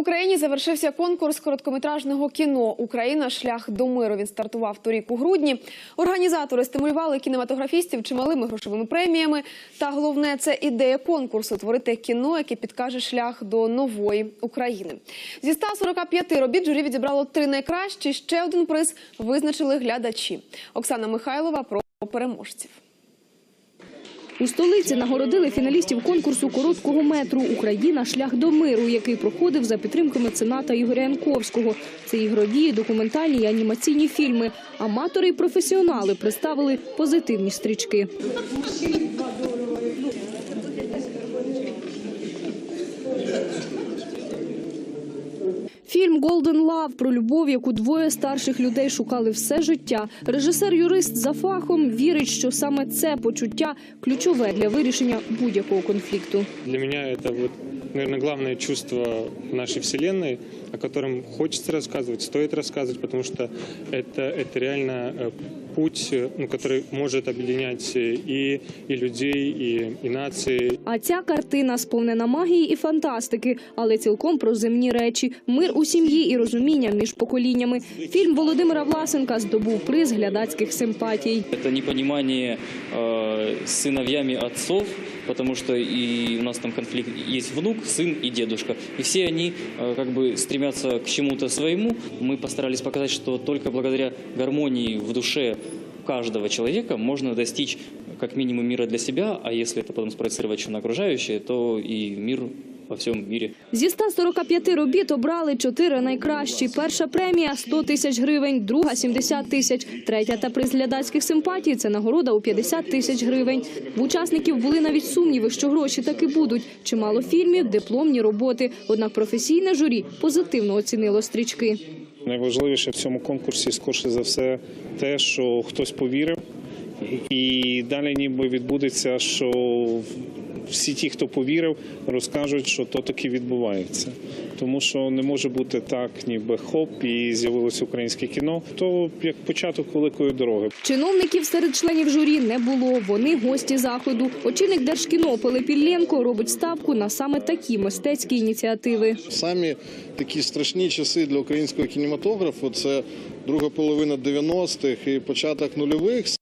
Україні завершився конкурс короткометражного кіно Україна шлях до миру. Він стартував торік у грудні. Організатори стимулювали кінематографістів чималими грошовими преміями. Та головне це ідея конкурсу творити кіно, яке підкаже шлях до нової України. Зі 145 робіт журі відібрало три найкращі. Ще один приз визначили глядачі. Оксана Михайлова про переможців. У столиці нагородили фіналістів конкурсу короткого метру Україна шлях до миру, який проходив за підтримки мецената Ігоря Янковського. Це ігрові, документальні і анімаційні фільми. Аматори і професіонали представили позитивні стрічки. Фільм «Golden Love» про любов, яку двоє старших людей шукали все життя. Режисер-юрист за фахом вірить, що саме це почуття ключове для вирішення будь-якого конфлікту. Для меня это вот, наверное, главное чувство нашей вселенной, о котором хочется рассказывать, стоит рассказывать, потому что это, это реально э, путь, э, ну, который может объединять э, и, и людей, и, и нации, А ця картина сповнена магії і фантастики, але цілком про земні речі, мир у сім'ї і розуміння між поколіннями. Фільм Володимира Власенка здобув приз глядацьких симпатій. Это непонимание э, с сыновьями отцов, потому что и у нас там конфликт есть внук, сын и дедушка. И все они э, как бы стремятся к чему-то своему. Мы постарались показать, что только благодаря гармонии в душе каждого человека можно достичь как минимум мира для себя, а если это потом спроецировать еще на окружающее, то и мир во всем мире. Зі 145 робіт обрали чотири найкращі. Перша премія – 100 тисяч гривень, друга – 70 тисяч, третя та приз глядацьких симпатій – це нагорода у 50 тисяч гривень. В учасників були навіть сумніви, що гроші таки будуть. Чимало фільмів, дипломні роботи. Однак професійне журі позитивно оцінило стрічки. Найважливіше в цьому конкурсі, скорше за все, те, що хтось повірив, і далі ніби відбудеться, що всі ті, хто повірив, розкажуть, що то таки відбувається. Тому що не може бути так, ніби хоп, і з'явилося українське кіно. То як початок великої дороги. Чиновників серед членів журі не було. Вони гості заходу. Очільник Держкіно Пилип Іллєнко робить ставку на саме такі мистецькі ініціативи. Самі такі страшні часи для українського кінематографу це друга половина 90-х і початок нульових.